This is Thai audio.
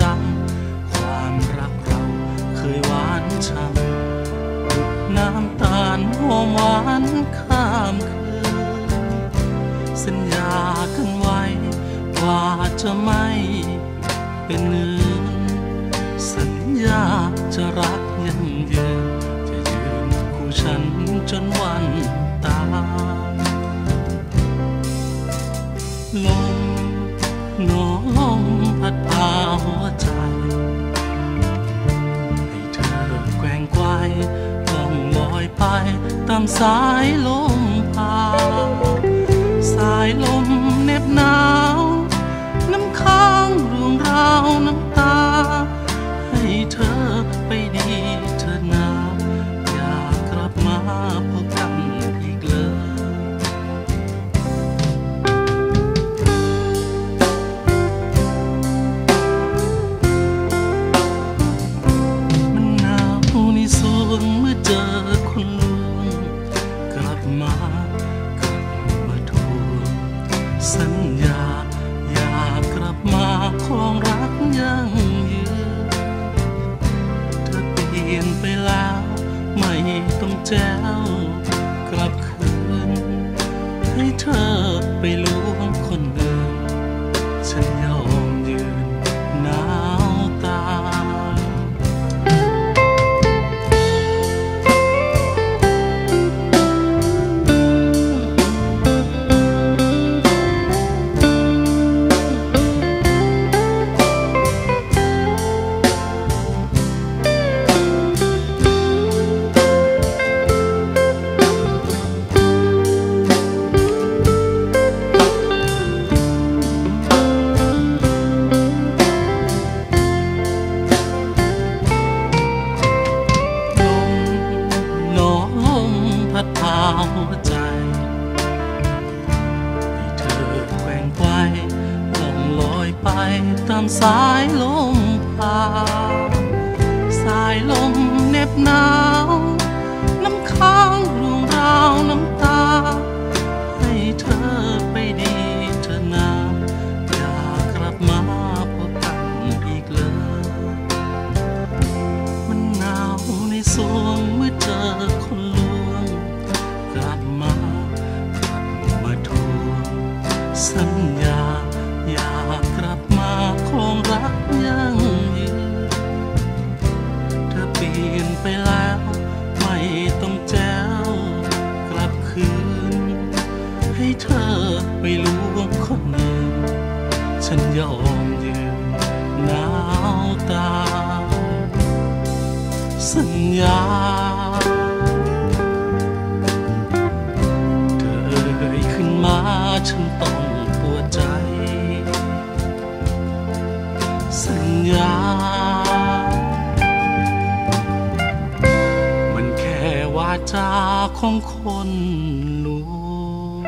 จำความรักเราเคยหวานช่ำน้ำตาลหอมหวานข้ามคืนสัญญากันไว้ว่าจะไม่เป็นเนื้อสัญญาจะรักยั่งยืนจะยืนคู่ฉันจนวัน สายลม จ้ากลับคืนให้เธอไปล พัดพาหัวใจให้เธอแกว่งไกวล่องลอยไปตามสายลมพา สายลมเหน็บหนาว น้ำค้างรวงราวน้ำตา สัญญา อยากกลับมาครองรักยั่งยืนเธอเปลี่ยนไปแล้ว ไม่ต้องแจ้วกลับคืน ให้เธอไปลวงคนอื่นฉันยอมยืนหนาวตา สัญญา จาของคนลวง